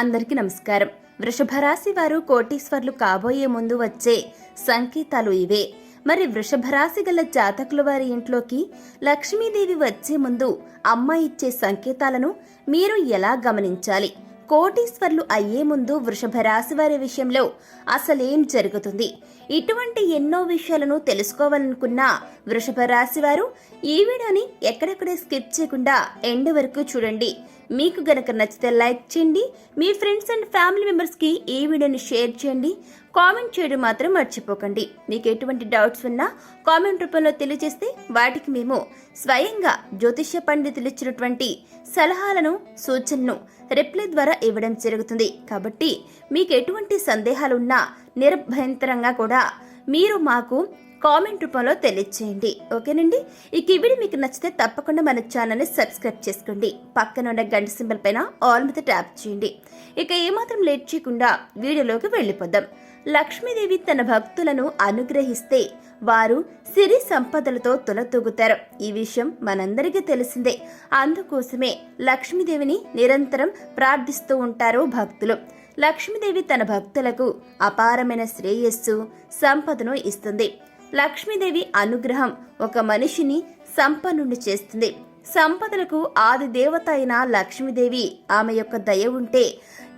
అందరికీ నమస్కారం. వృషభ రాశి వారు కోటీశ్వర్లు కాబోయే ముందు వచ్చే సంకేతాలు ఇవే. మరి వృషభ రాశి గల జాతకుల వారి ఇంట్లోకి లక్ష్మీదేవి వచ్చే ముందు అమ్మ ఇచ్చే సంకేతాలను మీరు ఎలా గమనించాలి? కోటీశ్వర్లు అయ్యే ముందు వృషభ రాశి వారి విషయంలో అసలేం జరుగుతుంది? ఇటువంటి ఎన్నో విషయాలను తెలుసుకోవాలనుకున్న వృషభ రాశి వారు ఈ వీడియోని ఎక్కడెక్కడే స్కిప్ చేయకుండా ఎండ్ వరకు చూడండి. మీకు గనక నచ్చితే లైక్ చేయండి. మీ ఫ్రెండ్స్ అండ్ ఫ్యామిలీ మెంబర్స్కి ఈ వీడియోని షేర్ చేయండి. కామెంట్ చేయడం మాత్రం మర్చిపోకండి. మీకు ఎటువంటి డౌట్స్ ఉన్నా కామెంట్ రూపంలో తెలియజేస్తే వాటికి మేము స్వయంగా జ్యోతిష్య పండితులు ఇచ్చినటువంటి సలహాలను సూచనను రిప్లై ద్వారా ఇవ్వడం జరుగుతుంది. కాబట్టి మీకు ఎటువంటి సందేహాలున్నా నిర్భయంతరంగా కూడా మీరు మాకు కామెంట్ రూపంలో తెలియచేయండి. ఓకేనండి? ఈ కివిడి మీకు నచ్చితే తప్పకుండా మన ఛానల్ని సబ్స్క్రైబ్ చేసుకోండి. పక్కన ఉన్న గంట సింబల్ పైన ఆల్ మీద ట్యాప్ చేయండి. ఇక ఏమాత్రం లేట్ చేయకుండా వీడియోలోకి వెళ్ళిపోదాం. లక్ష్మీదేవి తన భక్తులను అనుగ్రహిస్తే వారు సిరి సంపదలతో తులతూగుతారు. ఈ విషయం మనందరికీ తెలిసిందే. అందుకోసమే లక్ష్మీదేవిని నిరంతరం ప్రార్థిస్తూ ఉంటారు భక్తులు. లక్ష్మీదేవి తన భక్తులకు అపారమైన శ్రేయస్సు సంపదను ఇస్తుంది. లక్ష్మీదేవి అనుగ్రహం ఒక మనిషిని సంపన్నుని చేస్తుంది. సంపదలకు ఆది దేవత అయిన లక్ష్మీదేవి ఆమె యొక్క దయ ఉంటే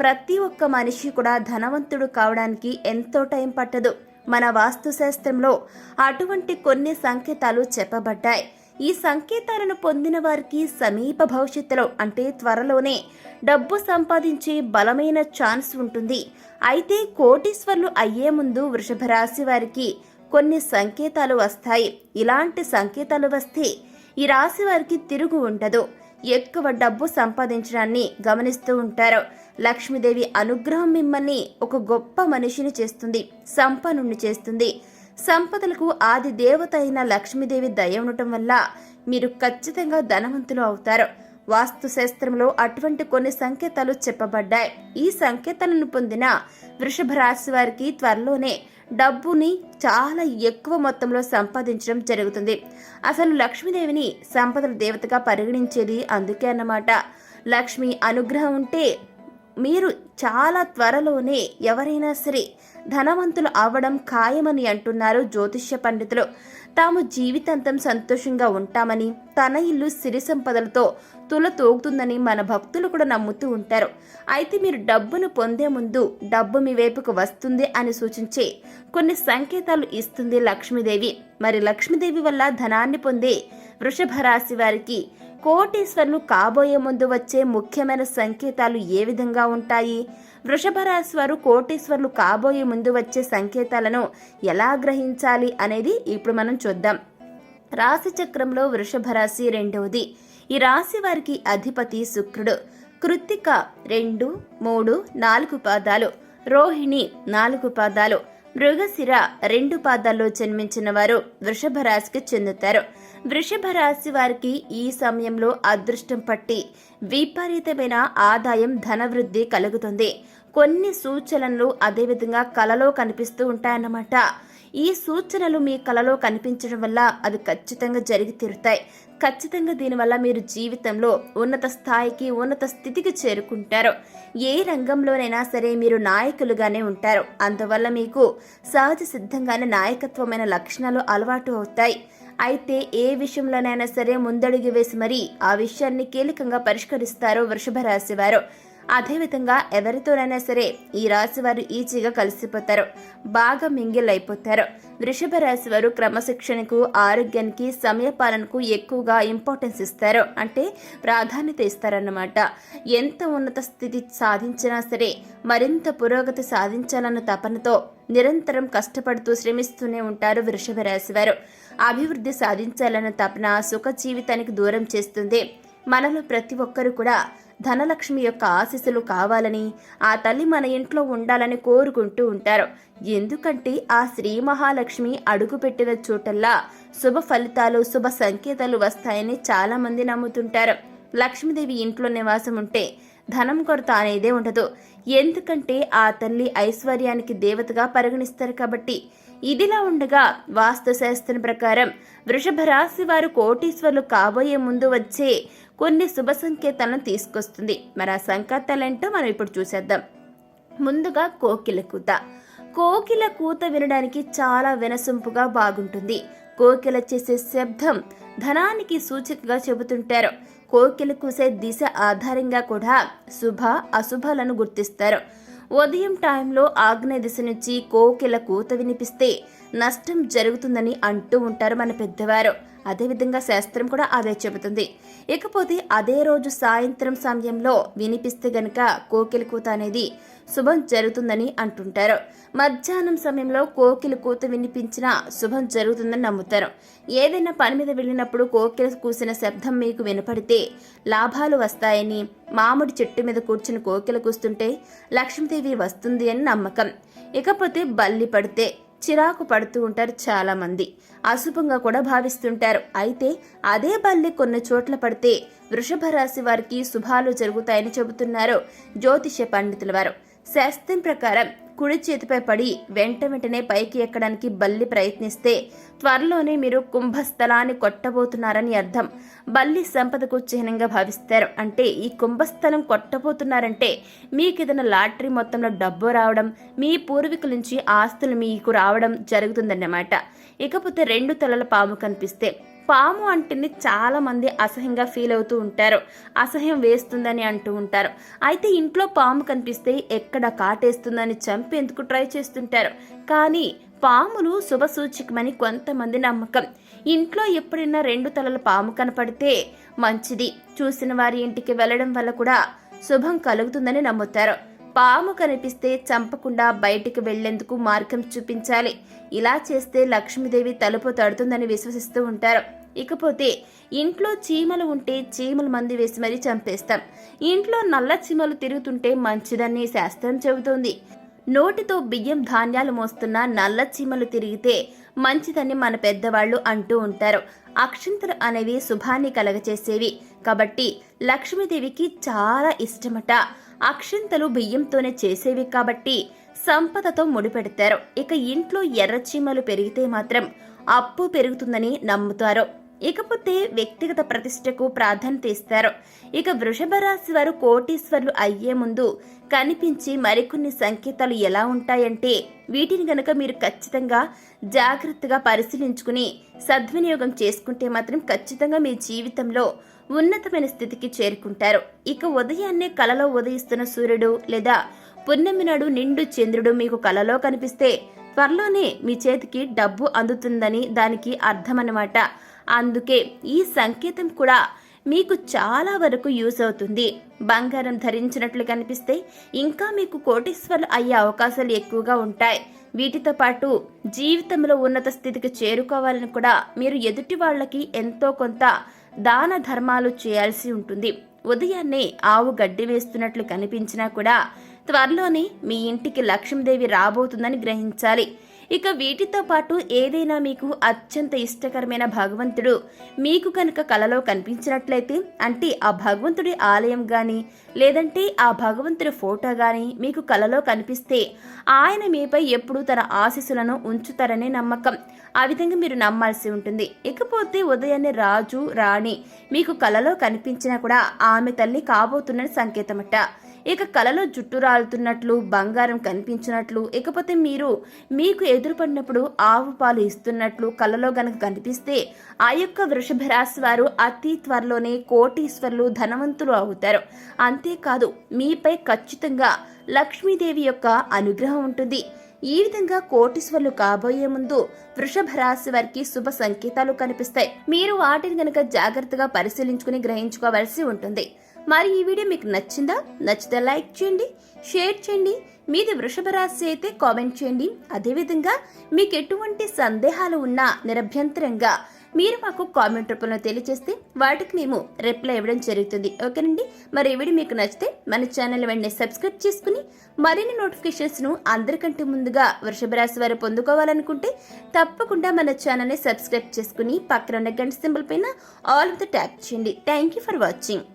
ప్రతి ఒక్క మనిషి కూడా ధనవంతుడు కావడానికి ఎంతో టైం పట్టదు. మన వాస్తుశాస్త్రంలో అటువంటి కొన్ని సంకేతాలు చెప్పబడ్డాయి. ఈ సంకేతాలను పొందిన వారికి సమీప భవిష్యత్తులో అంటే త్వరలోనే డబ్బు సంపాదించే బలమైన ఛాన్స్ ఉంటుంది. అయితే కోటీశ్వర్లు అయ్యే ముందు వృషభ రాశి వారికి కొన్ని సంకేతాలు వస్తాయి. ఇలాంటి సంకేతాలు వస్తే ఈ రాశి వారికి తిరుగు ఉండదు. ఎక్కువ డబ్బు సంపాదించడాన్ని గమనిస్తూ ఉంటారు. లక్ష్మీదేవి అనుగ్రహం మిమ్మల్ని ఒక గొప్ప మనిషిని చేస్తుంది సంపన్నుని చేస్తుంది. సంపదలకు ఆది దేవత అయిన లక్ష్మీదేవి దయ ఉండటం వల్ల మీరు ఖచ్చితంగా ధనవంతులు అవుతారు. వాస్తుశాస్త్రంలో అటువంటి కొన్ని సంకేతాలు చెప్పబడ్డాయి. ఈ సంకేతాలను పొందిన వృషభ రాశి వారికి త్వరలోనే డబ్బుని చాలా ఎక్కువ మొత్తంలో సంపాదించడం జరుగుతుంది. అసలు లక్ష్మీదేవిని సంపదల దేవతగా పరిగణించేది అందుకే అన్నమాట. లక్ష్మి అనుగ్రహం ఉంటే మీరు చాలా త్వరలోనే ఎవరైనా సరే ధనవంతులు అవ్వడం ఖాయమని అంటున్నారు జ్యోతిష్య పండితులు. తాము జీవితాంతం సంతోషంగా ఉంటామని తన ఇల్లు సిరి సంపదలతో తులతూగుతుందని మన భక్తులు కూడా నమ్ముతూ ఉంటారు. అయితే మీరు డబ్బును పొందే ముందు డబ్బు మీ వైపుకు వస్తుంది అని సూచించే కొన్ని సంకేతాలు ఇస్తుంది లక్ష్మీదేవి. మరి లక్ష్మీదేవి వల్ల ధనాన్ని పొందే వృషభ రాశి వారికి కోటీశ్వర్లు కాబోయే ముందు వచ్చే ముఖ్యమైన సంకేతాలు ఏ విధంగా ఉంటాయి? వృషభ రాశి వారు కోటీశ్వర్లు కాబోయే ముందు వచ్చే సంకేతాలను ఎలా గ్రహించాలి అనేది ఇప్పుడు మనం చూద్దాం. రాశి చక్రంలో వృషభ రాశి రెండవది. ఈ రాశి వారికి అధిపతి శుక్రుడు. కృత్తిక రెండు మూడు నాలుగు పాదాలు. రోహిణి నాలుగు పాదాలు. మృగశిర రెండు పాదాల్లో జన్మించిన వారు వృషభ రాశికి చెందుతారు. వృషభ రాశి వారికి ఈ సమయంలో అదృష్టం పట్టి విపరీతమైన ఆదాయం ధనవృద్ధి కలుగుతుంది. కొన్ని సూచనలు అదేవిధంగా కలలో కనిపిస్తూ ఉంటాయన్నమాట. ఈ సూచనలు మీ కలలో కనిపించడం వల్ల అది ఖచ్చితంగా జరిగి తీరుతాయి. ఖచ్చితంగా దీనివల్ల మీరు జీవితంలో ఉన్నత స్థాయికి ఉన్నత స్థితికి చేరుకుంటారు. ఏ రంగంలోనైనా సరే మీరు నాయకులుగానే ఉంటారు. అందువల్ల మీకు సహజ సిద్ధంగానే నాయకత్వమైన లక్షణాలు అలవాటు అవుతాయి. అయితే ఏ విషయంలోనైనా సరే ముందడుగు వేసి మరీ ఆ విషయాన్ని కీలకంగా పరిష్కరిస్తారో వృషభ రాశి వారు అదేవిధంగా ఎవరితోనైనా సరే ఈ రాశి వారు ఈజీగా కలిసిపోతారు. బాగా మింగిల్ అయిపోతారు. వృషభ రాశి వారు క్రమశిక్షణకు ఆరోగ్యానికి సమయపాలనకు ఎక్కువగా ఇంపార్టెన్స్ ఇస్తారు. అంటే ప్రాధాన్యత ఇస్తారన్నమాట. ఎంత ఉన్నత స్థితి సాధించినా సరే మరింత పురోగతి సాధించాలన్న తపనతో నిరంతరం కష్టపడుతూ శ్రమిస్తూనే ఉంటారు వృషభ రాశి వారు అభివృద్ధి సాధించాలన్న తపన సుఖ జీవితానికి దూరం చేస్తుంది. మనలో ప్రతి ఒక్కరు కూడా ధనలక్ష్మి యొక్క ఆశీస్సులు కావాలని ఆ తల్లి మన ఇంట్లో ఉండాలని కోరుకుంటూ ఉంటారు. ఎందుకంటే ఆ శ్రీ మహాలక్ష్మి అడుగుపెట్టిన చోటల్లా శుభ ఫలితాలు శుభ సంకేతాలు వస్తాయని చాలామంది నమ్ముతుంటారు. లక్ష్మీదేవి ఇంట్లో నివాసం ఉంటే ధనం కొరత అనేదే ఉండదు. ఎందుకంటే ఆ తల్లి ఐశ్వర్యానికి దేవతగా పరిగణిస్తారు కాబట్టి ఇదిలా ఉండగా వాస్తుశాస్త్రం ప్రకారం వృషభ రాశి వారు కోటీశ్వర్లు కాబోయే ముందు వచ్చే కొన్ని శుభ సంకేతాలను తీసుకొస్తుంది. మరి ఆ సంకేతాలేంటో మనం ఇప్పుడు చూసేద్దాం. ముందుగా కోకిల కూత. కోకిల కూత వినడానికి చాలా వినసొంపుగా బాగుంటుంది. కోకిల చేసే శబ్దం ధనానికి సూచికగా చెబుతుంటారు. కోకిల కూసే దిశ ఆధారంగా కూడా శుభ అశుభాలను గుర్తిస్తారు. ఉదయం టైంలో ఆగ్నేయ దిశ నుంచి కోకిల కూత వినిపిస్తే నష్టం జరుగుతుందని అంటూ ఉంటారు మన పెద్దవారు. అదేవిధంగా శాస్త్రం కూడా అదే చెబుతుంది. ఇకపోతే అదే రోజు సాయంత్రం సమయంలో వినిపిస్తే గనక కోకిల కూత అనేది శుభం జరుగుతుందని అంటుంటారు. మధ్యాహ్నం సమయంలో కోకిల కూత వినిపించినా శుభం జరుగుతుందని నమ్ముతారు. ఏదైనా పని మీద వెళ్ళినప్పుడు కోకిల కూసిన శబ్దం మీకు వినపడితే లాభాలు వస్తాయని మామిడి చెట్టు మీద కూర్చుని కోకిల కూస్తుంటే లక్ష్మీదేవి వస్తుంది అని నమ్మకం. ఇకపోతే బల్లి పడితే చిరాకు పడుతూ ఉంటారు చాలా మంది అశుభంగా కూడా భావిస్తుంటారు. అయితే అదే బల్లి కొన్ని చోట్ల పడితే వృషభ రాశి వారికి శుభాలు జరుగుతాయని చెబుతున్నారు జ్యోతిష్య పండితుల వారు. శాస్త్రం ప్రకారం కుడి చేతిపై పడి వెంట వెంటనే పైకి ఎక్కడానికి బల్లి ప్రయత్నిస్తే త్వరలోనే మీరు కుంభస్థలాన్ని కొట్టబోతున్నారని అర్థం. బల్లి సంపదకు చిహ్నంగా భావిస్తారు. అంటే ఈ కుంభస్థలం కొట్టబోతున్నారంటే మీకు ఏదైనా లాటరీ మొత్తంలో డబ్బు రావడం మీ పూర్వీకుల నుంచి ఆస్తులు మీకు రావడం జరుగుతుందన్నమాట. ఇకపోతే రెండు తలల పాము కనిపిస్తే పాము అంటేనే చాలామంది అసహ్యంగా ఫీల్ అవుతూ ఉంటారు. అసహ్యం వేస్తుందని అంటూ ఉంటారు. అయితే ఇంట్లో పాము కనిపిస్తే ఎక్కడ కాటేస్తుందని చంపేందుకు ట్రై చేస్తుంటారు. కానీ పాములు శుభసూచికమని కొంతమంది నమ్మకం. ఇంట్లో ఎప్పుడైనా రెండు తలల పాము కనపడితే మంచిది. చూసిన వారి ఇంటికి వెళ్ళడం వల్ల కూడా శుభం కలుగుతుందని నమ్ముతారు. పాము కనిపిస్తే చంపకుండా బయటికి వెళ్ళేందుకు మార్గం చూపించాలి. ఇలా చేస్తే లక్ష్మీదేవి తలుపు తడుతుందని విశ్వసిస్తూ ఉంటారు. ఇకపోతే ఇంట్లో చీమలు ఉంటే చీమలు మంది వేసి మరీ చంపేస్తాం. ఇంట్లో నల్ల చీమలు తిరుగుతుంటే మంచిదని శాస్త్రం చెబుతోంది. నోటితో బియ్యం ధాన్యాలు మోస్తున్న నల్ల చీమలు తిరిగితే మంచిదని మన పెద్దవాళ్ళు అంటూ ఉంటారు. అక్షంతలు అనేవి శుభాన్ని కలగచేసేవి. కాబట్టి లక్ష్మీదేవికి చాలా ఇష్టమట. అక్షంతలు బియ్యంతోనే చేసేవి కాబట్టి సంపదతో ముడిపెడతారు. ఇక ఇంట్లో ఎర్ర చీమలు పెరిగితే మాత్రం అప్పు పెరుగుతుందని నమ్ముతారు. ఇకపోతే వ్యక్తిగత ప్రతిష్టకు ప్రాధాన్యత ఇస్తారు. ఇక వృషభ రాశి వారు కోటీశ్వర్లు అయ్యే ముందు కనిపించి మరికొన్ని సంకేతాలు ఎలా ఉంటాయంటే వీటిని గనక మీరు ఖచ్చితంగా జాగ్రత్తగా పరిశీలించుకుని సద్వినియోగం చేసుకుంటే మాత్రం ఖచ్చితంగా మీ జీవితంలో ఉన్నతమైన స్థితికి చేరుకుంటారు. ఇక ఉదయాన్నే కలలో ఉదయిస్తున్న సూర్యుడు లేదా పున్నమి నాడు నిండు చంద్రుడు మీకు కలలో కనిపిస్తే త్వరలోనే మీ చేతికి డబ్బు అందుతుందని దానికి అర్థమన్నమాట. అందుకే ఈ సంకేతం కూడా మీకు చాలా వరకు యూస్ అవుతుంది. బంగారం ధరించినట్లు కనిపిస్తే ఇంకా మీకు కోటీశ్వర్లు అయ్యే అవకాశాలు ఎక్కువగా ఉంటాయి. వీటితో పాటు జీవితంలో ఉన్నత స్థితికి చేరుకోవాలని కూడా మీరు ఎదుటి వాళ్ళకి ఎంతో కొంత దాన ధర్మాలు చేయాల్సి ఉంటుంది. ఉదయాన్నే ఆవు గడ్డి వేస్తున్నట్లు కనిపించినా కూడా త్వరలోనే మీ ఇంటికి లక్ష్మీదేవి రాబోతుందని గ్రహించాలి. ఇక వీటితో పాటు ఏదైనా మీకు అత్యంత ఇష్టకరమైన భగవంతుడు మీకు కనుక కలలో కనిపించినట్లయితే అంటే ఆ భగవంతుడి ఆలయం కానీ లేదంటే ఆ భగవంతుడి ఫోటో కానీ మీకు కలలో కనిపిస్తే ఆయన మీపై ఎప్పుడూ తన ఆశీస్సులను ఉంచుతారనే నమ్మకం. ఆ విధంగా మీరు నమ్మాల్సి ఉంటుంది. ఇకపోతే ఉదయాన్నే రాజు రాణి మీకు కలలో కనిపించినా కూడా ఆమె తల్లి కాబోతున్న సంకేతమట. ఇక కలలో జుట్టు రాలుతున్నట్లు బంగారం కనిపించినట్లు ఇకపోతే మీరు మీకు ఎదురుపడినప్పుడు ఆవు పాలు ఇస్తున్నట్లు కలలో గనక కనిపిస్తే ఆ యొక్క వృషభ రాశి వారు అతి త్వరలోనే కోటీశ్వర్లు ధనవంతులు అవుతారు. అంతేకాదు మీపై ఖచ్చితంగా లక్ష్మీదేవి యొక్క అనుగ్రహం ఉంటుంది. ఈ విధంగా కోటీశ్వర్లు కాబోయే ముందు వృషభ రాశి వారికి శుభ సంకేతాలు కనిపిస్తాయి. మీరు వాటిని గనక జాగ్రత్తగా పరిశీలించుకుని గ్రహించుకోవాల్సి ఉంటుంది. మరి ఈ వీడియో మీకు నచ్చిందా? నచ్చితే లైక్ చేయండి షేర్ చేయండి మీది వృషభ రాశి అయితే కామెంట్ చేయండి. అదేవిధంగా మీకు ఎటువంటి సందేహాలు ఉన్నా నిరభ్యంతరంగా మీరు మాకు కామెంట్ రూపంలో తెలియజేస్తే వాటికి మేము రిప్లై ఇవ్వడం జరుగుతుంది. ఓకేనండి? మరి ఈ వీడియో మీకు నచ్చితే మన ఛానల్ వెంటనే సబ్స్క్రైబ్ చేసుకుని మరిన్ని నోటిఫికేషన్స్ను అందరికంటే ముందుగా వృషభ రాశి వారు పొందుకోవాలనుకుంటే తప్పకుండా మన ఛానల్ని సబ్స్క్రైబ్ చేసుకుని పక్కన ఉన్న గంట సింబల్ పైన ఆల్ ఆఫ్ ద ట్యాప్ చేయండి. Thank you for watching